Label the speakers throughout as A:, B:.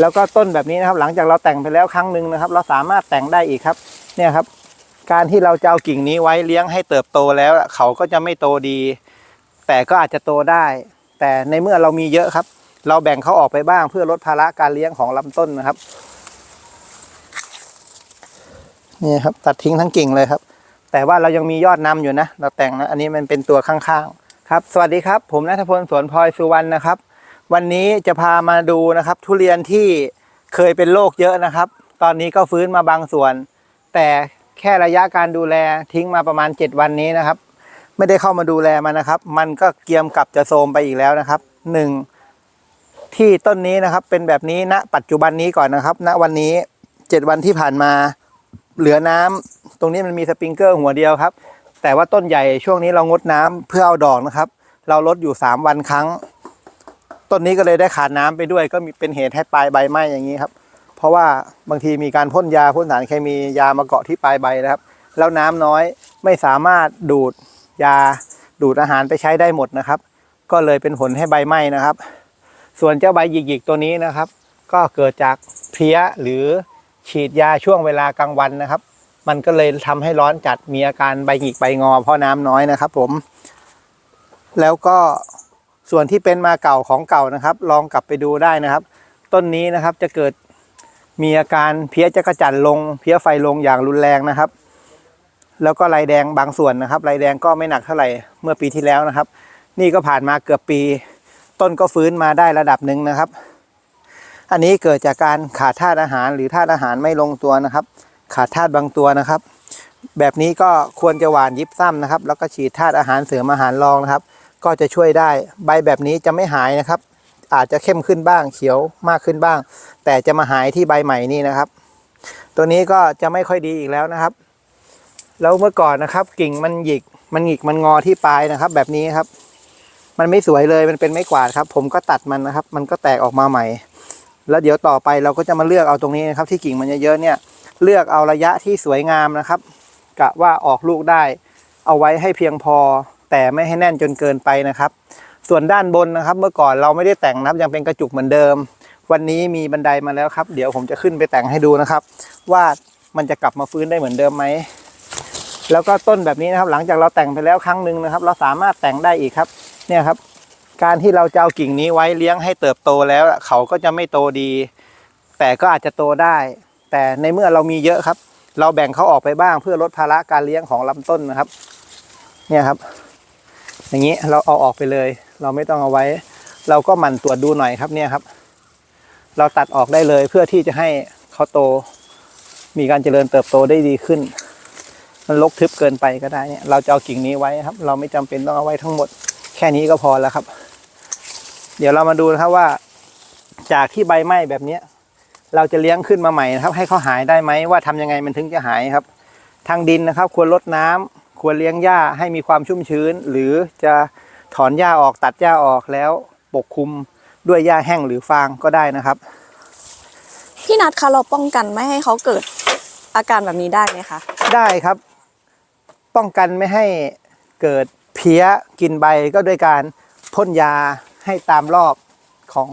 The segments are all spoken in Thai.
A: แล้วก็ต้นแบบนี้นะครับ หลังจากเราแต่งไปแล้วครั้งหนึ่งนะครับ เราสามารถแต่งได้อีกครับ เนี่ยครับ การที่เราจะเอากิ่งนี้ไว้เลี้ยงให้เติบโตแล้ว เขาก็จะไม่โตดี แต่ก็อาจจะโตได้ แต่ในเมื่อเรามีเยอะครับ เราแบ่งเขาออกไปบ้างเพื่อลดภาระการเลี้ยงของลำต้นนะครับนี่ครับ ตัดทิ้งทั้งกิ่งเลยครับ แต่ว่าเรายังมียอดนำอยู่นะ เราแต่งนะ อันนี้มันเป็นตัวข้างๆ ครับ สวัสดีครับ ผมนัทพลสวนพลอยสุวรรณนะครับ วันนี้จะพามาดูนะครับ ทุเรียนที่เคยเป็นโรคเยอะนะครับ ตอนนี้ก็ฟื้นมาบางส่วน แต่แค่ระยะการดูแลทิ้งมาประมาณ 7 วันนี้นะครับ ไม่ได้เข้ามาดูแลมันนะครับ มันก็เกียมกลับจะโทมไปอีกแล้วนะครับหนึ่งที่ต้นนี้นะครับเป็นแบบนี้ณปัจจุบันนี้ก่อนนะครับ ณวันนี้ 7 วันที่ผ่านมา เหลือน้ำตรงนี้มันมีสปริงเกอร์หัวเดียวครับ แต่ว่าต้นใหญ่ช่วงนี้เรางดน้ำเพื่อเอาดอกนะครับ เราลดอยู่ 3 วันครั้ง ต้นนี้ก็เลยได้ขาดน้ำไปด้วย ก็มีเป็นเหตุให้ปลายใบไหม้อย่างนี้ครับ เพราะว่าบางทีมีการพ่นยาพ่นสารเคมียามาเกาะที่ปลายใบนะครับ แล้วน้ำน้อยไม่สามารถดูดยาดูดอาหารไปใช้ได้หมดนะครับ ก็เลยเป็นผลให้ใบไหม้นะครับ ส่วนเจ้าใบหยิกๆตัวนี้นะครับ ก็เกิดจากเพลี้ยหรือฉีดยาช่วงเวลากลางวันนะครับ มันก็เลยทำให้ร้อนจัดมีอาการใบหงิกใบงอเพราะน้ำน้อยนะครับ ผม แล้วก็ ส่วนที่เป็นมาเก่าของเก่านะครับ ลองกลับไปดูได้นะครับ ต้นนี้นะครับจะเกิดมีอาการเพี้ยจักระจั่นลง เพี้ยไฟลงอย่างรุนแรงนะครับ แล้วก็ลายแดงบางส่วนนะครับลายแดงก็ไม่หนักเท่าไหร่เมื่อปีที่แล้วนะครับ นี่ก็ผ่านมาเกือบปี ต้นก็ฟื้นมาได้ระดับหนึ่งนะครับ อันนี้เกิดจากการขาดธาตุอาหารหรือธาตุอาหารไม่ลงตัวนะครับ ขาดธาตุบางตัวนะครับ แบบนี้ก็ควรจะหว่านยิบซ้ำนะครับ แล้วก็ฉีดธาตุอาหารเสริมอาหารรองนะครับ ก็จะช่วยได้ ใบแบบนี้จะไม่หายนะครับ อาจจะเข้มขึ้นบ้างเขียวมากขึ้นบ้าง แต่จะมาหายที่ใบใหม่นี่นะครับ ตัวนี้ก็จะไม่ค่อยดีอีกแล้วนะครับ แล้วเมื่อก่อนนะครับ กิ่งมันหยิกมันหงิกมันงอที่ปลายนะครับ แบบนี้ครับ มันไม่สวยเลยมันเป็นไม้กวาดครับ ผมก็ตัดมันนะครับ มันก็แตกออกมาใหม่ แล้วเดี๋ยวต่อไปเราก็จะมาเลือกเอาตรงนี้นะครับ ที่กิ่งมันเยอะๆเนี่ย เลือกเอาระยะที่สวยงามนะครับกะว่าออกลูกได้ เอาไว้ให้เพียงพอ แต่ไม่ให้แน่นจนเกินไปนะครับ ส่วนด้านบนนะครับ เมื่อก่อนเราไม่ได้แต่งนะครับยังเป็นกระจุกเหมือนเดิม วันนี้มีบันไดมาแล้วครับ เดี๋ยวผมจะขึ้นไปแต่งให้ดูนะครับ ว่ามันจะกลับมาฟื้นได้เหมือนเดิมไหมแล้วก็ต้นแบบนี้นะครับ หลังจากเราแต่งไปแล้วครั้งหนึ่งนะครับ เราสามารถแต่งได้อีกครับ เนี่ยครับ การที่เราจะเอากิ่งนี้ไว้เลี้ยงให้เติบโตแล้วเขาก็จะไม่โตดี แต่ก็อาจจะโตได้ แต่ในเมื่อเรามีเยอะครับ เราแบ่งเขาออกไปบ้างเพื่อลดภาระการเลี้ยงของลำต้นนะครับ เนี่ยครับ อย่างนี้เราเอาออกไปเลย เราไม่ต้องเอาไว้ เราก็หมั่นตรวจดูหน่อยครับเนี่ยครับ เราตัดออกได้เลยเพื่อที่จะให้เขาโต มีการเจริญเติบโตได้ดีขึ้น มันรกทึบเกินไปก็ได้เนี่ยเราจะเอากิ่งนี้ไว้ครับ เราไม่จำเป็นต้องเอาไว้ทั้งหมด แค่นี้ก็พอแล้วครับ เดี๋ยวเรามาดูนะครับว่า จากที่ใบไหม้แบบเนี้ยเราจะเลี้ยงขึ้นมาใหม่นะครับ ให้เขาหายได้ไหมว่าทำยังไงมันถึงจะหายครับ ทางดินนะครับ ควรลดน้ำ ควรเลี้ยงหญ้าให้มีความชุ่มชื้น หรือจะถอนหญ้าออกตัดหญ้าออกแล้วปกคลุมด้วยหญ้าแห้งหรือฟางก็ได้นะครับ
B: พี่นัทคะเราป้องกันไม่ให้เขาเกิดอาการแบบนี้ได้ไหมคะ
A: ได้ครับ ป้องกันไม่ให้เกิดเพี้ยกินใบก็ด้วยการพ่นยาให้ตามรอบของ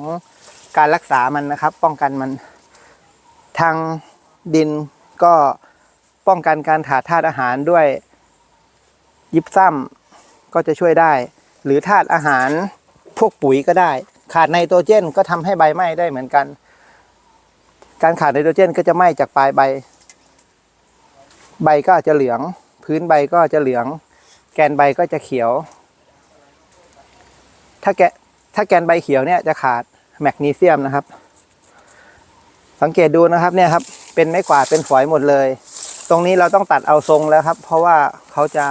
A: การรักษามันนะครับ ป้องกันมันทางดินก็ป้องกันการขาดธาตุอาหารด้วย ยิบซ้ำก็จะช่วยได้ หรือธาตุอาหารพวกปุ๋ยก็ได้ ขาดไนโตรเจนก็ทำให้ใบไหม้ได้เหมือนกัน การขาดไนโตรเจนก็จะไหม้จากปลายใบ ใบก็จะเหลือง พื้นใบก็จะเหลือง แกนใบก็จะเขียว ถ้าแกถ้าแกนใบเขียวเนี่ยจะขาดแมกนีเซียมนะครับ สังเกตดูนะครับเนี่ยครับ เป็นไม้กวาดเป็นฝอยหมดเลย ตรงนี้เราต้องตัดเอาทรงแล้วครับ เพราะว่าเขาจะ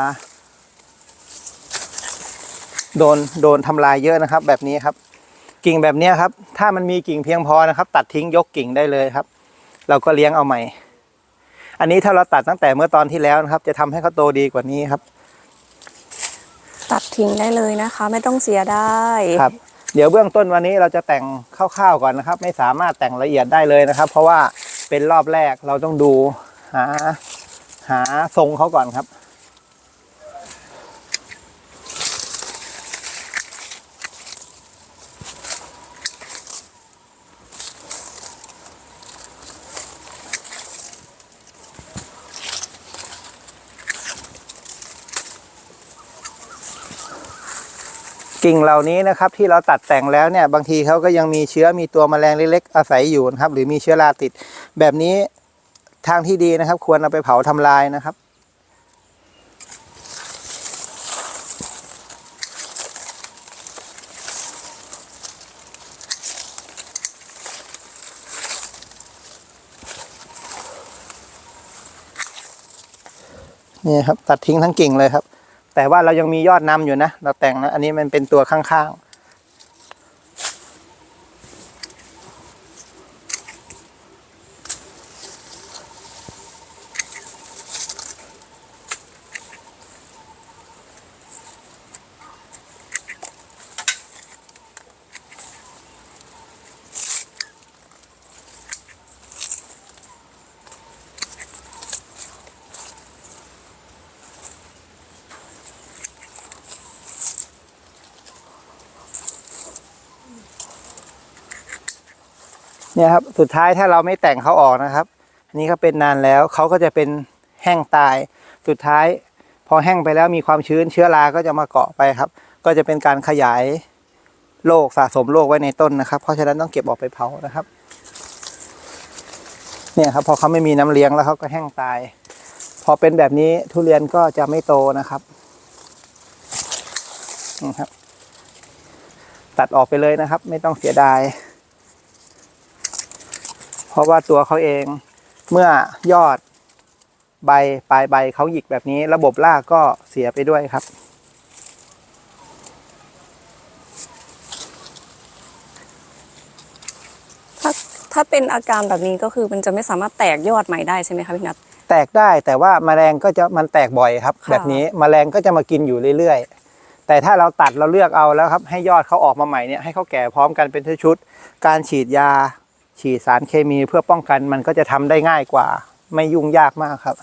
A: โดนโดนทำลายเยอะนะครับ แบบนี้ครับ กิ่งแบบเนี้ยครับ ถ้ามันมีกิ่งเพียงพอนะครับ ตัดทิ้งยกกิ่งได้เลยครับ เราก็เลี้ยงเอาใหม่ อันนี้ถ้าเราตัดตั้งแต่เมื่อตอนที่แล้วนะครับ จะทำให้เขาโตดีกว่านี้ครับ
B: ตัดทิ้งได้เลยนะคะ ไม่ต้องเสียได้
A: ครับ เดี๋ยวเบื้องต้นวันนี้เราจะแต่งคร่าวๆก่อนนะครับ ไม่สามารถแต่งละเอียดได้เลยนะครับ เพราะว่าเป็นรอบแรกเราต้องดูหาหาทรงเขาก่อนครับ กิ่งเหล่านี้นะครับที่เราตัดแต่งแล้วเนี่ยบางทีเขาก็ยังมีเชื้อมีตัวแมลงเล็กๆอาศัยอยู่นะครับ หรือมีเชื้อราติด แบบนี้ทางที่ดีนะครับ ควรเอาไปเผาทำลายนะครับนี่ครับตัดทิ้งทั้งกิ่งเลยครับ แต่ว่าเรายังมียอดนำอยู่นะ เราแต่งนะ อันนี้มันเป็นตัวข้าง เนี่ยครับสุดท้ายถ้าเราไม่แต่งเขาออกนะครับ อันนี้ก็เป็นนานแล้วเขาก็จะเป็นแห้งตาย สุดท้ายพอแห้งไปแล้วมีความชื้นเชื้อราก็จะมาเกาะไปครับ ก็จะเป็นการขยายโรคสะสมโรคไว้ในต้นนะครับ เพราะฉะนั้นต้องเก็บออกไปเผานะครับ เนี่ยครับพอเขาไม่มีน้ำเลี้ยงแล้วเขาก็แห้งตาย พอเป็นแบบนี้ทุเรียนก็จะไม่โตนะครับนี่ครับ ตัดออกไปเลยนะครับ ไม่ต้องเสียดาย ราะว่าตัวเขาเองเมื่อยอดใบปลายใบเขาหยิกแบบนี้ ระบบรากก็เสียไปด้วยครับ
B: ถ้าถ้าเป็นอาการแบบนี้ก็คือมันจะไม่สามารถแตกยอดใหม่ได้ใช่ไหมคะพี่นัท
A: แตกได้แต่ว่าแมลงก็จะมันแตกบ่อยครับ
B: ค่ะ
A: แบบนี้แมลงก็จะมากินอยู่เรื่อยๆ แต่ถ้าเราตัดเราเลือกเอาแล้วครับ ให้ยอดเขาออกมาใหม่เนี่ยให้เขาแก่พร้อมกันเป็นชุดๆการฉีดยา ฉีดสารเคมีเพื่อป้องกันมันก็จะทำได้ง่ายกว่า ไม่ยุ่งยากมากครับ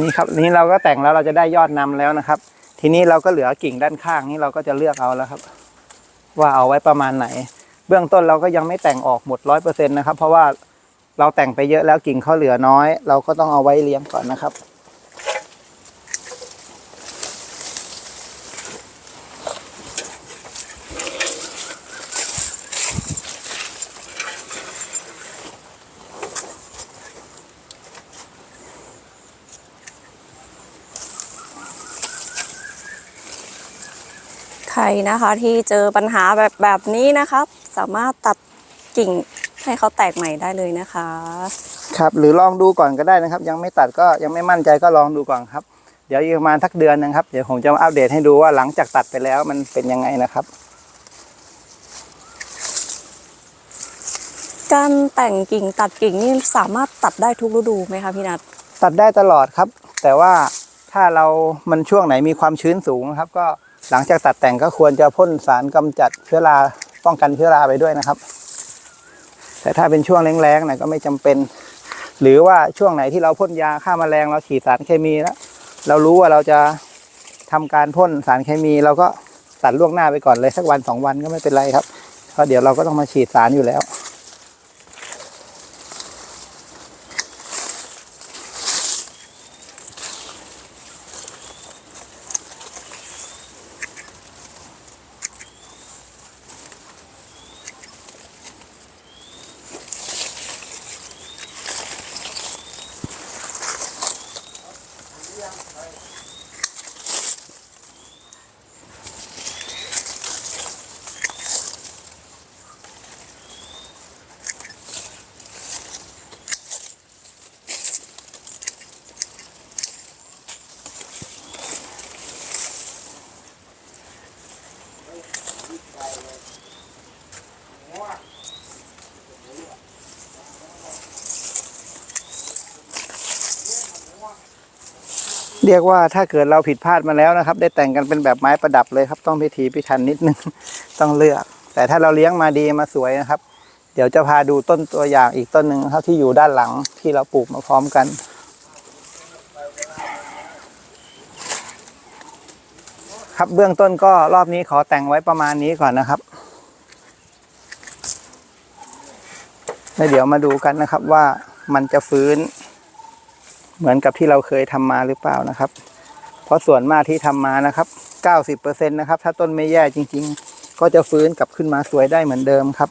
A: นี่ครับนี่เราก็แต่งแล้วเราจะได้ยอดนำแล้วนะครับ ทีนี้เราก็เหลือกิ่งด้านข้างนี่เราก็จะเลือกเอาแล้วครับ ว่าเอาไว้ประมาณไหน เบื้องต้นเราก็ยังไม่แต่งออกหมดร้อยเปอร์เซ็นต์นะครับ เพราะว่า เราแต่งไปเยอะแล้วกิ่งเขาเหลือน้อย เราก็ต้องเอาไว้เลี้ยงก่อนนะครับ
B: ใครนะคะที่เจอปัญหาแบบแบบนี้นะครับ สามารถตัดกิ่ง ให้เขาแตกใหม่ได้เลยนะคะ
A: ครับหรือลองดูก่อนก็ได้นะครับ ยังไม่ตัดก็ยังไม่มั่นใจก็ลองดูก่อนครับ เดี๋ยวอีกประมาณสักเดือนนะครับ เดี๋ยวผมจะมาอัปเดตให้ดูว่าหลังจากตัดไปแล้วมันเป็นยังไงนะครับ
B: การแต่งกิ่งตัดกิ่งนี่สามารถตัดได้ทุกฤดูไหมคะพี่นัท
A: ตัดได้ตลอดครับ แต่ว่าถ้าเรามันช่วงไหนมีความชื้นสูงนะครับ ก็หลังจากตัดแต่งก็ควรจะพ่นสารกำจัดเชื้อราป้องกันเชื้อราไปด้วยนะครับ แต่ถ้าเป็นช่วงแรงๆนะก็ไม่จำเป็น หรือว่าช่วงไหนที่เราพ่นยาฆ่าแมลงเราฉีดสารเคมีแล้วเรารู้ว่าเราจะทำการพ่นสารเคมีเราก็ตัดล่วงหน้าไปก่อนเลยสักวันสองวันก็ไม่เป็นไรครับเพราะเดี๋ยวเราก็ต้องมาฉีดสารอยู่แล้ว เรียกว่าถ้าเกิดเราผิดพลาดมาแล้วนะครับ ได้แต่งกันเป็นแบบไม้ประดับเลยครับ ต้องพิถีพิถันนิดนึง ต้องเลือก แต่ถ้าเราเลี้ยงมาดีมาสวยนะครับ เดี๋ยวจะพาดูต้นตัวอย่างอีกต้นหนึ่งครับที่อยู่ด้านหลังที่เราปลูกมาพร้อมกันครับเบื้องต้นก็รอบนี้ขอแต่งไว้ประมาณนี้ก่อนนะครับแล้วเดี๋ยวมาดูกันนะครับว่ามันจะฟื้น เหมือนกับที่เราเคยทำมาหรือเปล่านะครับ เพราะส่วนมากที่ทำมานะครับ 90%นะครับ ถ้าต้นไม่แย่จริง ๆ ก็จะฟื้นกลับขึ้นมาสวยได้เหมือนเดิมครับ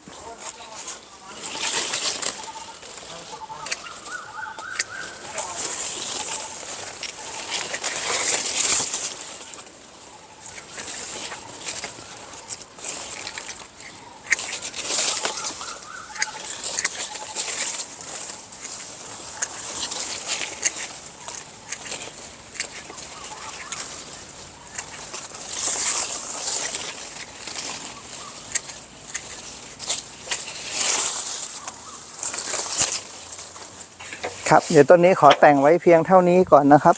A: ครับ เดี๋ยวต้นนี้ขอแต่งไว้เพียงเท่านี้ก่อนนะครับ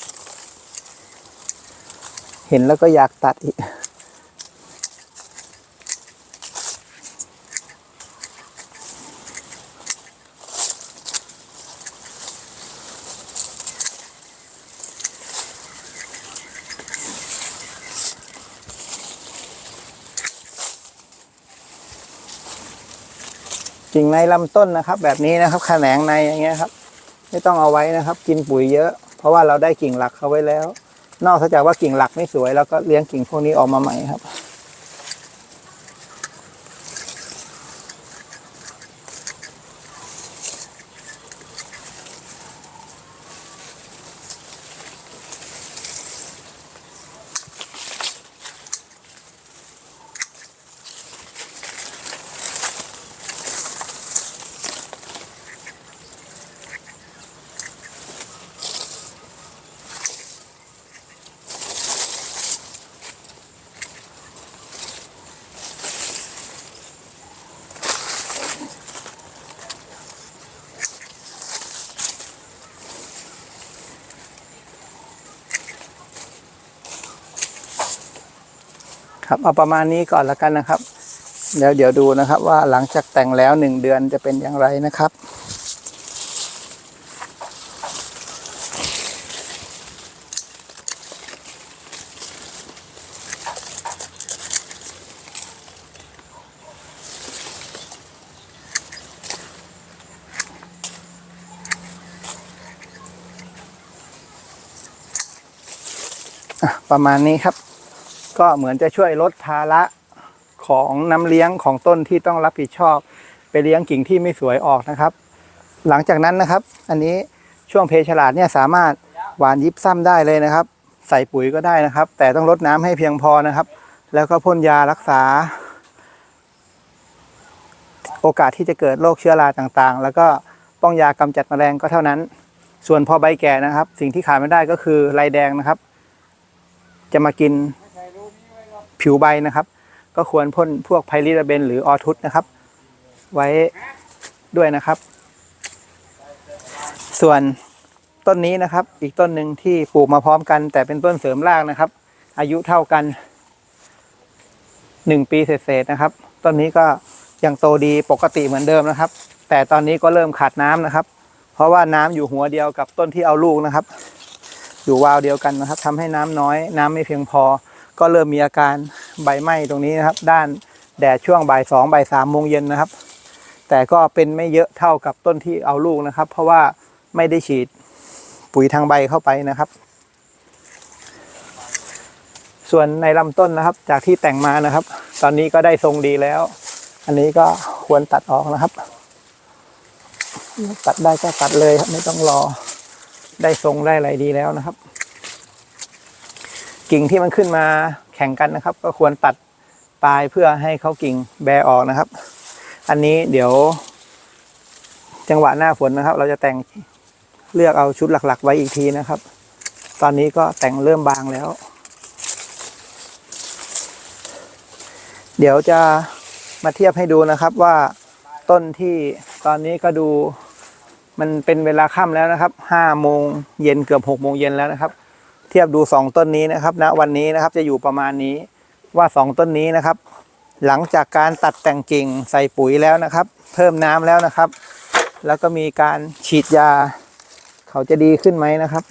A: เห็นแล้วก็อยากตัดอีกกิ่งในลำต้นนะครับ แบบนี้นะครับ แขนงในอย่างเงี้ยครับ ไม่ต้องเอาไว้นะครับ กินปุ๋ยเยอะ เพราะว่าเราได้กิ่งหลักเขาไว้แล้ว นอกจากว่ากิ่งหลักไม่สวย แล้วก็เลี้ยงกิ่งพวกนี้ออกมาใหม่ครับ ครับเอาประมาณนี้ก่อนแล้วกันนะครับ เดี๋ยวเดี๋ยวดูนะครับ ว่าหลังจากแต่งแล้วหนึ่งเดือนจะเป็นอย่างไรนะครับประมาณนี้ครับ ก็เหมือนจะช่วยลดภาระของน้ำเลี้ยงของต้นที่ต้องรับผิดชอบ ไปเลี้ยงกิ่งที่ไม่สวยออกนะครับ หลังจากนั้นนะครับ อันนี้ช่วงเพฉลาดเนี่ยสามารถหวานยิบซ้ำได้เลยนะครับ ใส่ปุ๋ยก็ได้นะครับ แต่ต้องลดน้ำให้เพียงพอนะครับ แล้วก็พ่นยารักษา โอกาสที่จะเกิดโรคเชื้อราต่างๆ แล้วก็ป้องยากำจัดแมลงก็เท่านั้น ส่วนพอใบแก่นะครับ สิ่งที่ขาดไม่ได้ก็คือลายแดงนะครับ จะมากิน ผิวใบนะครับ ก็ควรพ่นพวกไพริลาเบนหรือออทุสนะครับ ไว้ด้วยนะครับ ส่วนต้นนี้นะครับ อีกต้นหนึ่งที่ปลูกมาพร้อมกัน แต่เป็นต้นเสริมรากนะครับ อายุเท่ากันหนึ่งปีเศษๆนะครับ ต้นนี้ก็ยังโตดีปกติเหมือนเดิมนะครับ แต่ตอนนี้ก็เริ่มขาดน้ำนะครับ เพราะว่าน้ำอยู่หัวเดียวกับต้นที่เอาลูกนะครับ อยู่วาวเดียวกันนะครับทำให้น้ำน้อย น้ำไม่เพียงพอ ก็เริ่มมีอาการใบไหม้ตรงนี้นะครับ ด้านแดดช่วงบ่ายสองบ่ายสามโมงเย็นนะครับ แต่ก็เป็นไม่เยอะเท่ากับต้นที่เอาลูกนะครับ เพราะว่าไม่ได้ฉีดปุ๋ยทางใบเข้าไปนะครับ ส่วนในลำต้นนะครับ จากที่แต่งมานะครับ ตอนนี้ก็ได้ทรงดีแล้ว อันนี้ก็ควรตัดออกนะครับ ตัดได้ก็ตัดเลยครับไม่ต้องรอได้ทรงได้อะไรดีแล้วนะครับ กิ่งที่มันขึ้นมาแข่งกันนะครับ ก็ควรตัดปลายเพื่อให้เขากิ่งแบออกนะครับ อันนี้เดี๋ยว จังหวะหน้าฝนนะครับ เราจะแต่งเลือกเอาชุดหลัก ๆ ไว้อีกทีนะครับ ตอนนี้ก็แต่งเริ่มบางแล้ว เดี๋ยวจะมาเทียบให้ดูนะครับว่าต้นที่ตอนนี้ก็ดูมันเป็นเวลาค่ำแล้วนะครับห้าโมงเย็นเกือบหกโมงเย็นแล้วนะครับ ทียบดูสองต้นนี้นะครับณวันนี้นะครับจะอยู่ประมาณนี้ว่าสองต้นนี้นะครับ หลังจากการตัดแต่งกิ่งใส่ปุ๋ยแล้วนะครับ เพิ่มน้ำแล้วนะครับ แล้วก็มีการฉีดยา เขาจะดีขึ้นไหมนะครับ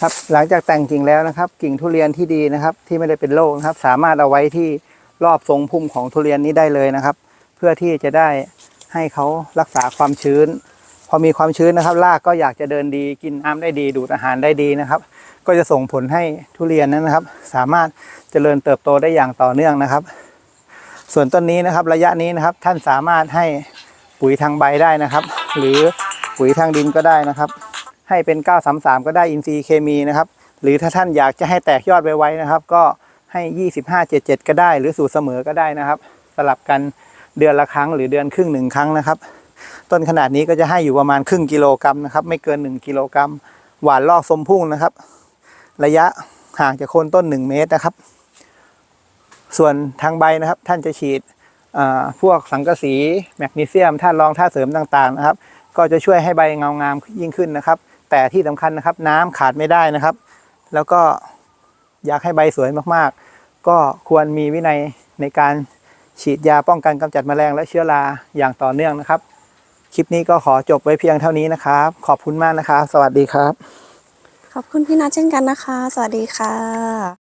A: ครับหลังจากแต่งกิ่งแล้วนะครับ กิ่งทุเรียนที่ดีนะครับ ที่ไม่ได้เป็นโรคนะครับ สามารถเอาไว้ที่รอบทรงพุ่มของทุเรียนนี้ได้เลยนะครับ เพื่อที่จะได้ให้เขารักษาความชื้น พอมีความชื้นนะครับรากก็อยากจะเดินดีกินน้ำได้ดี ดูดอาหารได้ดีนะครับ ก็จะส่งผลให้ทุเรียนนั้นนะครับ สามารถเจริญเติบโตได้อย่างต่อเนื่องนะครับ ส่วนต้นนี้นะครับระยะนี้นะครับท่านสามารถให้ปุ๋ยทางใบได้นะครับ หรือปุ๋ยทางดินก็ได้นะครับ ให้เป็น 933 ก็ได้อินทรีย์เคมีนะครับ หรือถ้าท่านอยากจะให้แตกยอดไวๆนะครับ ก็ให้ 2577 ก็ได้ หรือสูตรเสมอก็ได้นะครับ สลับกันเดือนละครั้งหรือเดือนครึ่งหนึ่งครั้งนะครับ ต้นขนาดนี้ก็จะให้อยู่ประมาณครึ่งกิโลกรัมนะครับ ไม่เกิน 1 กิโลกรัม หวานลอกสมพุ่งนะครับ ระยะห่างจากโคนต้น 1 เมตรนะครับ ส่วนทางใบนะครับ ท่านจะฉีดพวกสังกะสีแมกนีเซียมธาตุรองธาตุเสริมต่างๆนะครับ ก็จะช่วยให้ใบเงางามยิ่งขึ้นนะครับ แต่ที่สำคัญนะครับ น้ำขาดไม่ได้นะครับ แล้วก็อยากให้ใบสวยมากๆ ก็ควรมีวินัยในการฉีดยาป้องกันกำจัดแมลงและเชื้อราอย่างต่อเนื่องนะครับ คลิปนี้ก็ขอจบไว้เพียงเท่านี้นะครับ ขอบคุณมากนะครับ สวัสดีครับ
B: ขอบคุณพี่นัทเช่นกันนะคะ สวัสดีค่ะ